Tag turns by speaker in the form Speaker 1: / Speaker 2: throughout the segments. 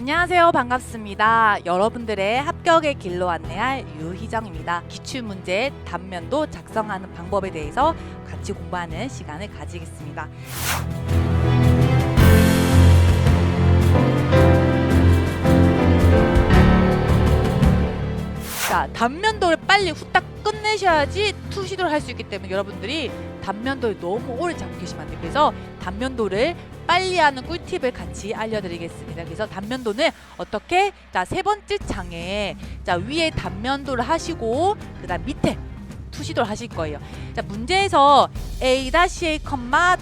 Speaker 1: 안녕하세요. 반갑습니다. 여러분들의 합격의 길로 안내할 유희정입니다. 기출문제 단면도 작성하는 방법에 대해서 같이 공부하는 시간을 가지겠습니다. 자, 단면도를 빨리 후딱 끝내셔야지 투시도를 할 수 있기 때문에 여러분들이 단면도를 너무 오래 잡고 계시면 안 돼요. 그래서 단면도를 빨리 하는 꿀팁을 같이 알려드리겠습니다. 그래서 단면도는 어떻게 자 세 번째 장에 자 위에 단면도를 하시고 그다음 밑에 투시도를 하실 거예요. 자 문제에서 a-a,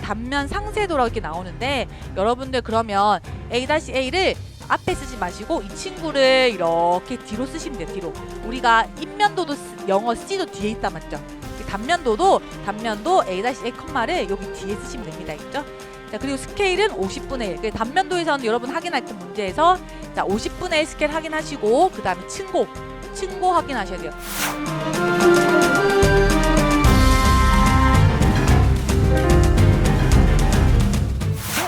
Speaker 1: 단면 상세도라고 이렇게 나오는데 여러분들 그러면 a-a를 앞에 쓰지 마시고 이 친구를 이렇게 뒤로 쓰시면 돼요. 뒤로. 우리가 인면도도 쓰- 영어 C도 뒤에 있다 맞죠? 이 단면도도 단면도 a-a, 를 여기 뒤에 쓰시면 됩니다. 있죠? 자 그리고 스케일은 50분의 1. 단면도에서는 여러분 확인할 때 문제에서 자 50분의 1 스케일 확인하시고 그 다음에 층고 층고 확인하셔야 돼요.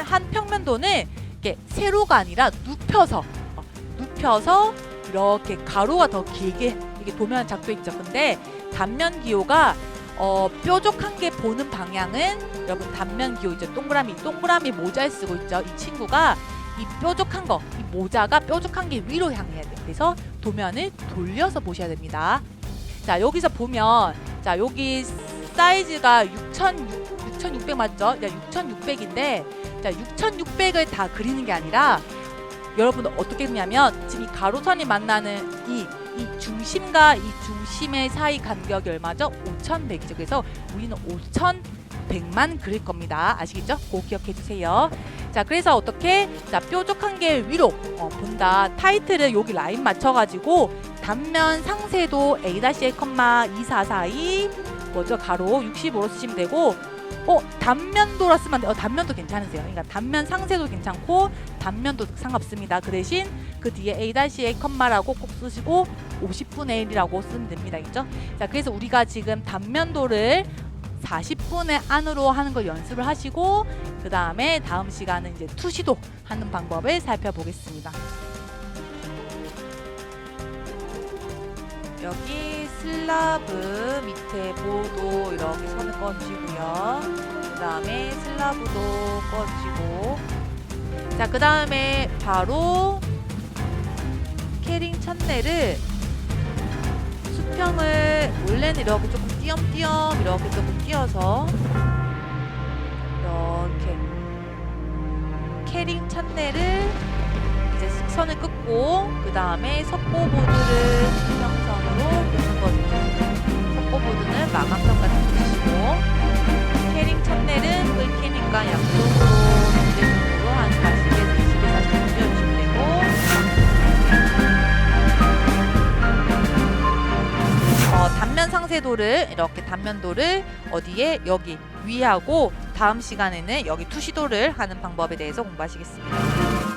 Speaker 1: 한 평면도는 이렇게 세로가 아니라 눕혀서 어, 눕혀서 이렇게 가로가 더 길게 이게 도면 작도 있죠. 근데 단면 기호가 어, 뾰족한 게 보는 방향은 여러분 단면 기호 있죠. 동그라미 동그라미 모자를 쓰고 있죠. 이 친구가 이 뾰족한 거, 이 모자가 뾰족한 게 위로 향해야 돼요. 그래서 도면을 돌려서 보셔야 됩니다. 자 여기서 보면 자 여기 사이즈가 6,600 6,600 맞죠? 6,600인데 자 6,600을 다 그리는 게 아니라 여러분 어떻게 그냐면 지금 이 가로선이 만나는 이, 이 중심과 이 중심의 사이 간격이 얼마죠? 5,100이죠. 그래서 우리는 5,100만 그릴 겁니다. 아시겠죠? 꼭 기억해 주세요. 자, 그래서 어떻게 자 뾰족한 게 위로 어, 본다. 타이틀을 여기 라인 맞춰가지고 단면 상세도 A-A,244이 뭐죠? 가로 65로 쓰시면 되고 어 단면도라 쓰면 안 돼요. 어, 단면도 괜찮으세요. 그러니까 단면 상세도 괜찮고 단면도 상관없습니다. 그 대신 그 뒤에 A-A 컴마라고 꼭 쓰시고 50분의 1이라고 쓰면 됩니다. 있죠? 자, 그래서 우리가 지금 단면도를 40분의 안으로 하는 걸 연습을 하시고 그 다음에 다음 시간은 이제 투시도 하는 방법을 살펴보겠습니다. 여기 슬라브 밑에 보도 이렇게 선을 꺼주시고요. 그 다음에 슬라브도 꺼주시고 자, 그 다음에 바로 캐링 첫내를 수평을 원래는 이렇게 조금 띄엄띄엄 이렇게 조금 띄어서 이렇게 캐링 첫내를 선을 긋고 그 다음에 석고보드를 수평선으로 긋는 거죠. 석고보드는 마감선 같은 거 주시고 캐링 첫내는 긁히니까 양쪽으로 반대쪽으로 한 40에서 20에서 40 띄워주시면 되고 어, 단면 상세도를 이렇게 단면도를 어디에 여기 위하고 다음 시간에는 여기 투시도를 하는 방법에 대해서 공부하시겠습니다.